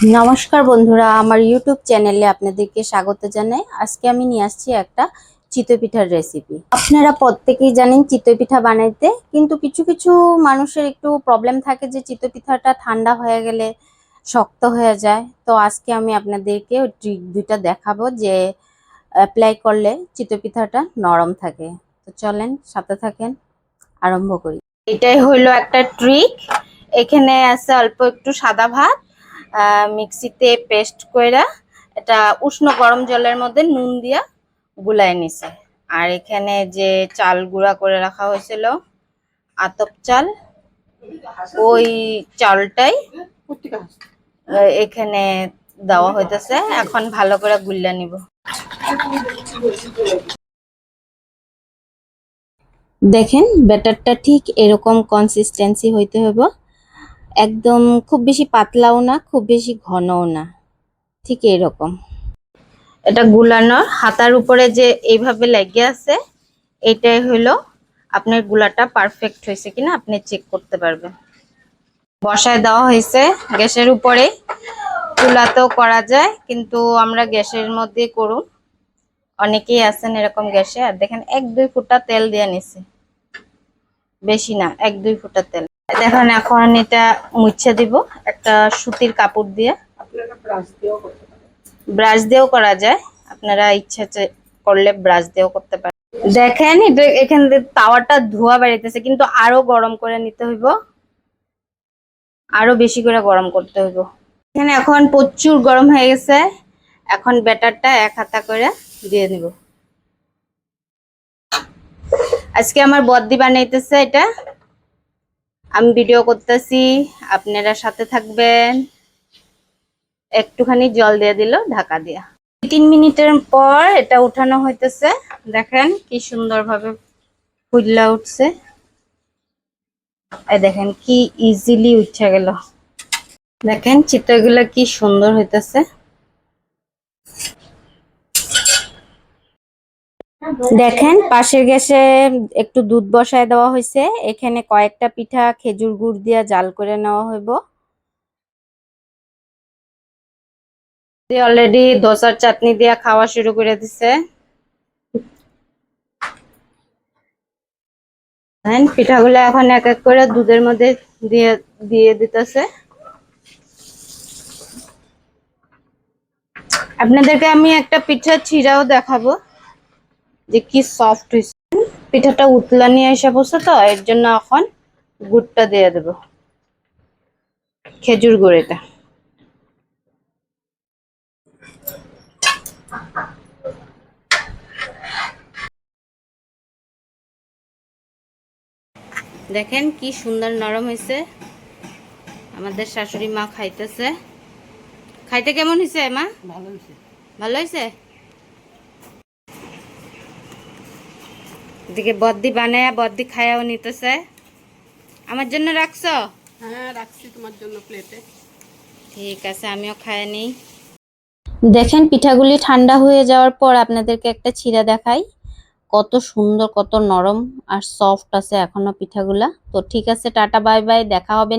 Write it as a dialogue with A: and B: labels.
A: নমস্কার বন্ধুরা, আমার ইউটিউব চ্যানেলে আপনাদেরকে স্বাগত জানাই। আজকে আমি নিয়ে আসছি একটা চিতই পিঠার রেসিপি আপনারা প্রত্যেকেই জানেন চিতই পিঠা বানাইতে, কিন্তু কিছু কিছু মানুষের একটু প্রবলেম থাকে যে চিতই পিঠাটা ঠান্ডা হয়ে গেলে শক্ত হয়ে যায়। তো আজকে আমি আপনাদেরকে ওই ট্রিক দুইটা দেখাবো যে অ্যাপ্লাই করলে চিতই পিঠাটা নরম থাকে। তো চলেন, সাথে থাকেন, আরম্ভ করি। এটাই হইল একটা ট্রিক এখানে আছে অল্প একটু সাদা ভাত মিক্সিতে পেস্ট কইরা এটা উষ্ণ গরম জলের মধ্যে নুন দিয়া গুলাই নিছে। আর এখানে যে চাল গুঁড়া করে রাখা হয়েছিল, আতপ চাল, ওই চালটাই এখানে দেওয়া হইতেছে। এখন ভালো করে গুল্লা নিব। দেখেন, ব্যাটারটা ঠিক এরকম কনসিস্টেন্সি হইতে হবে একদম খুব বেশি পাতলাও না, খুব বেশি ঘনও না। ঠিক এরকম। এটা গুলানোর হাতার উপরে যে এইভাবে লেগে আছে, এটাই হলো আপনার গুলাটা পারফেক্ট হয়েছে কিনা আপনি চেক করতে পারবেন। বসায় দেওয়া হয়েছে গ্যাসের উপরে। চুলাতেও করা যায়, কিন্তু আমরা গ্যাসের মধ্যে করুন। অনেকেই আছেন এরকম গ্যাসে। আর দেখেন, এক দুই ফুটা তেল দিয়ে নিছে। বেশি না, এক দুই ফুটা তেল। দেখেন, এখন এটা মুছে দিব। একটা সুতির কাপড় দিয়ে। ব্রাশ দিয়েও করা যায়। আপনারা ইচ্ছা করলে ব্রাশ দিয়েও করতে পারেন। দেখেন এখান থেকে তাওয়াটা ধোয়া বেরিতেছে কিন্তু আরও গরম করে নিতে হইব। আরও বেশি করে গরম করতে হইব। এখানে এখন প্রচুর গরম হয়ে গেছে। এখন ব্যাটারটা এক হাতা করে দিয়ে নিব। আজকে আমার বদ্দি বানাইতেছে এটা। আমি ভিডিও করতেছি, আপনারা সাথে থাকবেন। একটুখানি জল দিয়ে দিল, ঢাকা দিয়া। তিন মিনিটের পর এটা উঠানো হইতেছে। দেখেন কি সুন্দর ভাবে ফুললা উঠছে দেখেন কি ইজিলি উঠে গেল। দেখেন চিত্রগুলো কি সুন্দর হইতেছে। দেখেন, পাশের গ্যাসে একটু দুধ বসায় দেওয়া হয়েছে। এখানে কয়েকটা পিঠা, খেজুর গুড় দিয়ে জাল করে নেওয়া হইব। অলরেডি ধোসার চাটনি দিয়া খাওয়া শুরু করে দিছে। পিঠাগুলো এখন এক এক করে দুধের মধ্যে দিয়ে দিয়ে দিতেছে। আপনাদেরকে আমি একটা পিঠা ছিঁড়াও দেখাবো। যে কি সফট হয়েছে পিঠাটা উতলা নিয়ে এসে বসে তো এর জন্য এখন গুড়টা দিয়ে দেব। খেজুর গুড় এটা দেখেন কি সুন্দর নরম হয়েছে। আমাদের শাশুড়ি মা খাইতেছে। খাইতে কেমন হয়েছে মা?
B: ভালো হয়েছে।
A: ভালো হয়েছে? এদিকে বদ্দি বানায় বদ্দি খায়াও নিতেছে। আমার জন্য রাখছো?
B: হ্যাঁ রাখছি তোমার জন্য প্লেটে
A: ঠিক আছে আমিও খায় নিই। দেখেন পিঠাগুলি ঠান্ডা হয়ে যাওয়ার পর আপনাদেরকে একটা ছিঁড়া দেখাই। কত সুন্দর কত নরম আর সফট আছে এখনও পিঠাগুলা। তো ঠিক আছে টাটা বাই বাই দেখা হবে